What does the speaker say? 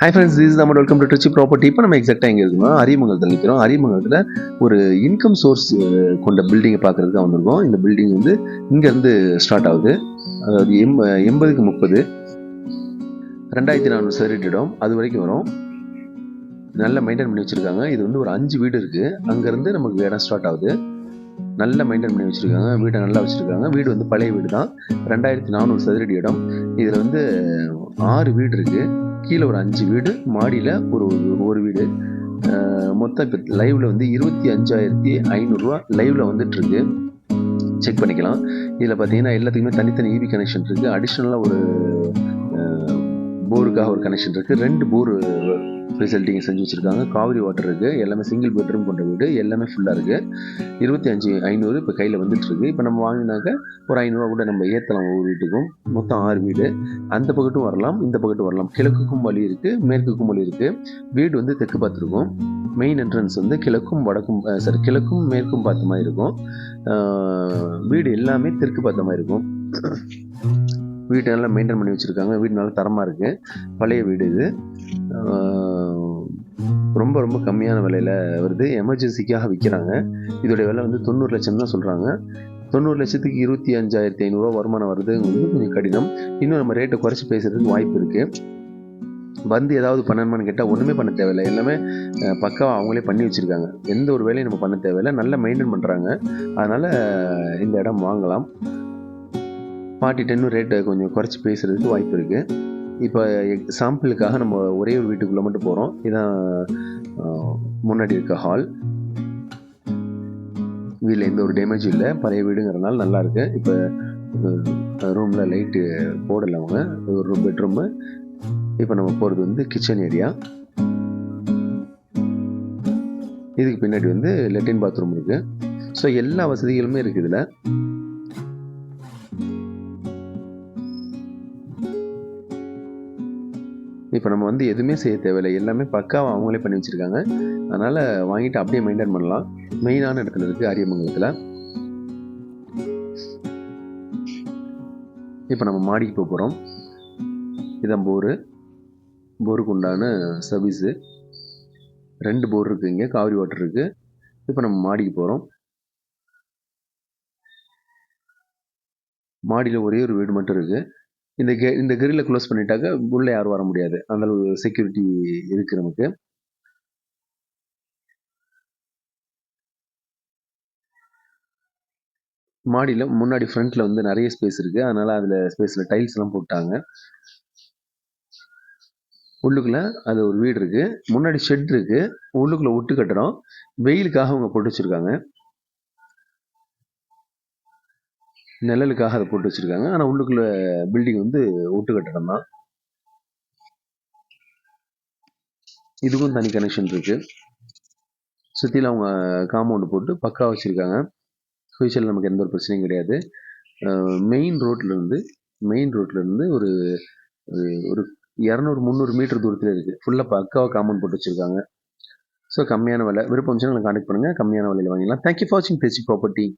High friends is நம்ம welcome to Trichy property இப்போ நம்ம எக்ஸாக்டாக எங்கே இருக்கோம்? அரியமங்கலத்தில் நிற்கிறோம் அரியமங்கலத்தில் ஒரு இன்கம் சோர்ஸ் கொண்ட பில்டிங்கை பார்க்குறதுக்கு வந்திருக்கோம். இந்த பில்டிங் வந்து இங்கேருந்து ஸ்டார்ட் ஆகுது. அதாவது எம் எண்பதுக்கு முப்பது. ரெண்டாயிரத்தி நானூறு சதுரடி இடம். அது வரைக்கும் வரும். நல்லா மெயின்டைன் பண்ணி வச்சுருக்காங்க. இது வந்து ஒரு அஞ்சு வீடு இருக்குது அங்கேருந்து நமக்கு இடம் ஸ்டார்ட் ஆகுது. நல்லா மெயின்டைன் பண்ணி வச்சுருக்காங்க. வீடை நல்லா வச்சுருக்காங்க. வீடு வந்து பழைய வீடு தான் ரெண்டாயிரத்தி நானூறு சதுரடி இடம். இதில் வந்து ஆறு வீடு இருக்குது கீழே ஒரு அஞ்சு வீடு மாடியில் ஒரு ஒரு- வீடு. மொத்த மொத்தம் இப்போ லைவ்ல வந்து இருபத்தி அஞ்சாயிரத்தி ஐநூறுரூவா லைவ்ல வந்துட்டு இருக்கு செக் பண்ணிக்கலாம். இதில் பார்த்தீங்கன்னா எல்லாத்துக்குமே தனித்தனி ஈபி கனெக்ஷன் இருக்குது அடிஷ்னலாக ஒரு போருக்காக ஒரு கனெக்ஷன் இருக்குது ரெண்டு போர் ஃபெசிலிட்டிங்க செஞ்சு வச்சுருக்காங்க. காவிரி வாட்டர் இருக்குது எல்லாமே சிங்கிள் பெட்ரூம் கொண்ட வீடு. எல்லாமே ஃபுல்லாக இருக்குது இருபத்தி அஞ்சு ஐநூறு இப்போ கையில் வந்துட்டு இருக்கு. இப்போ நம்ம வாங்கினாக்க ஒரு ஐநூறுரூவா கூட நம்ம ஏற்றலாம் ஒவ்வொரு வீட்டுக்கும். மொத்தம் ஆறு வீடு. அந்த பக்கட்டும் வரலாம் இந்த பக்கட்டும் வரலாம். கிழக்குக்கும் வழி இருக்குது மேற்குக்கும் வழி இருக்குது வீடு வந்து தெற்கு பார்த்துருக்கும். மெயின் என்ட்ரன்ஸ் வந்து கிழக்கும் வடக்கும் சாரி கிழக்கும் மேற்கும் பார்த்த மாதிரி இருக்கும். வீடு எல்லாமே தெற்கு பார்த்த மாதிரி இருக்கும். வீட்டை நல்லா மெயின்டைன் பண்ணி வச்சுருக்காங்க. வீடு நல்லா தரமாக இருக்குது பழைய வீடு இது. ரொம்ப ரொம்ப கம்மியான விலையில் வருது. எமர்ஜென்சிக்காக விற்கிறாங்க இதோடைய விலை வந்து தொண்ணூறு லட்சம் தான் சொல்கிறாங்க தொண்ணூறு லட்சத்துக்கு இருபத்தி அஞ்சாயிரத்தி ஐநூறுரூவா வருமானம் வருதுங்கிறது கொஞ்சம் கடினம். இன்னும் நம்ம ரேட்டை குறைச்சி பேசுறதுக்கு வாய்ப்பு இருக்குது வந்து ஏதாவது பண்ணணுமான்னு கேட்டால் ஒன்றுமே பண்ண தேவையில்லை. எல்லாமே பக்காவாக அவங்களே பண்ணி வச்சுருக்காங்க. எந்த ஒரு வேலையும் நம்ம பண்ண தேவையில்லை. நல்லா மெயின்டைன் பண்ணுறாங்க அதனால் இந்த இடம் வாங்கலாம். ஃபார்ட்டி டென்னு ரேட்டை கொஞ்சம் குறைச்சி பேசுகிறதுக்கு வாய்ப்பு இருக்குது இப்போ சாம்பிளுக்காக நம்ம ஒரே ஒரு வீட்டுக்குள்ளே மட்டும் போகிறோம் இதான் முன்னாடி இருக்க ஹால் வீட்டில் எந்த ஒரு டேமேஜும் இல்லை. பழைய வீடுங்கிறதுனால நல்லா இருக்கு. இப்போ ரூமில் லைட்டு போடலை அவங்க. ஒரு ரூம் பெட்ரூமு இப்போ நம்ம போகிறது வந்து கிச்சன் ஏரியா இதுக்கு பின்னாடி வந்து லெட்டின் பாத்ரூம் இருக்குது ஸோ எல்லா வசதிகளுமே இருக்குது இதில். இப்போ நம்ம வந்து எதுவுமே செய்ய தேவையில்லை. எல்லாமே பக்காவாக அவங்களே பண்ணி வச்சுருக்காங்க. அதனால் வாங்கிட்டு அப்படியே மெயின்டைன் பண்ணலாம். மெயினான இடத்துல இருக்குது அரியமங்கலத்தில். இப்போ நம்ம மாடிக்கு போக போகிறோம் இதான் போரு. போருக்கு உண்டான சர்வீஸு ரெண்டு போர் இருக்குது இங்கே. காவிரி வாட்டர் இருக்குது இப்போ நம்ம மாடிக்கு போகிறோம் மாடியில் ஒரே ஒரு வீடு மட்டும் இருக்குது இந்த கே இந்த கிரில்லை க்ளோஸ் பண்ணிட்டாக்க உள்ளே யாரும் வர முடியாது. அந்த செக்யூரிட்டி இருக்குது நமக்கு. மாடியில் முன்னாடி ஃப்ரண்ட்டில் வந்து நிறைய ஸ்பேஸ் இருக்குது அதனால் அதில் ஸ்பேஸில் டைல்ஸ்லாம் போட்டாங்க. உள்ளுக்குள்ள அது ஒரு வீடு இருக்கு. முன்னாடி ஷெட் இருக்கு. உள்ளுக்குள்ள ஒட்டு கட்டுறோம் வெயிலுக்காக அவங்க போட்டு வச்சிருக்காங்க. நிழலுக்காக அதை போட்டு வச்சுருக்காங்க. ஆனால் உள்ளுக்குள்ள பில்டிங் வந்து ஒட்டு கட்டடம் தான். இதுக்கும் தனி கனெக்ஷன் இருக்குது சுற்றியில் அவங்க காம்பவுண்டு போட்டு பக்கா வச்சுருக்காங்க. ஃபியூச்சரில் நமக்கு எந்த ஒரு பிரச்சனையும் கிடையாது. மெயின் ரோட்லேருந்து மெயின் ரோட்லேருந்து ஒரு ஒரு- ஒரு இரநூறு முந்நூறு மீட்டர் தூரத்தில் இருக்குது ஃபுல்லாக பக்காவாக காம்பவுண்ட் போட்டு வச்சுருக்காங்க. ஸோ கம்மியான விலை. விருப்பம் இருந்துச்சுன்னா கான்டெக்ட் பண்ணுங்கள் கம்மியான விலையில் வாங்கிக்கலாம் தேங்க்யூ ஃபார் வாட்சிங் பேசி ப்ராப்பர்ட்டி